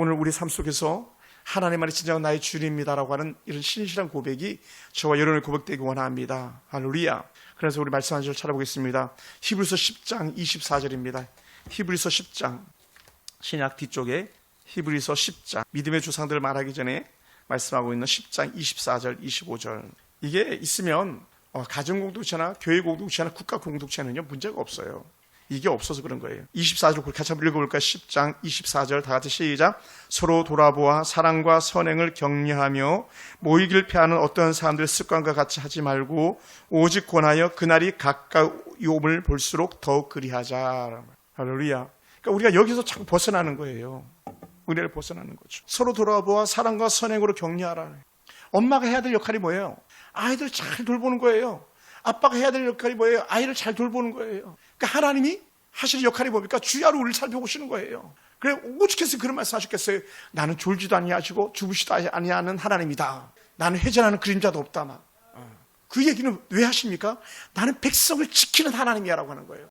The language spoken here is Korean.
오늘 우리 삶 속에서 하나님만이 진정 나의 주님입니다라고 하는 이런 신실한 고백이 저와 여러분의 고백되기 원합니다. 할렐루야. 그래서 우리 말씀 한 절 찾아보겠습니다. 히브리서 10장 24절입니다. 히브리서 10장 신약 뒤쪽에 히브리서 10장 믿음의 조상들을 말하기 전에 말씀하고 있는 10장 24절 25절 이게 있으면 어, 가정 공동체나 교회 공동체나 국가 공동체는요 문제가 없어요. 이게 없어서 그런 거예요. 24절 같이 한번 읽어볼까요? 10장 24절 다 같이 시작. 서로 돌아보아 사랑과 선행을 격려하며 모이길 피하는 어떤 사람들의 습관과 같이 하지 말고 오직 권하여 그날이 가까이 옴을 볼수록 더욱 그리하자. 할렐루야. 그러니까 우리가 여기서 자꾸 벗어나는 거예요. 은혜를 벗어나는 거죠. 서로 돌아보아 사랑과 선행으로 격려하라. 엄마가 해야 될 역할이 뭐예요? 아이들 잘 돌보는 거예요. 아빠가 해야 될 역할이 뭐예요? 아이를 잘 돌보는 거예요. 그러니까 하나님이 하실 역할이 뭡니까? 주야로 우리를 살펴보시는 거예요. 그래 오죽해서 그런 말씀 하셨겠어요? 나는 졸지도 아니하시고 주무시도 아니하는 하나님이다. 나는 회전하는 그림자도 없다. 막. 어. 그 얘기는 왜 하십니까? 나는 백성을 지키는 하나님이야라고 하는 거예요.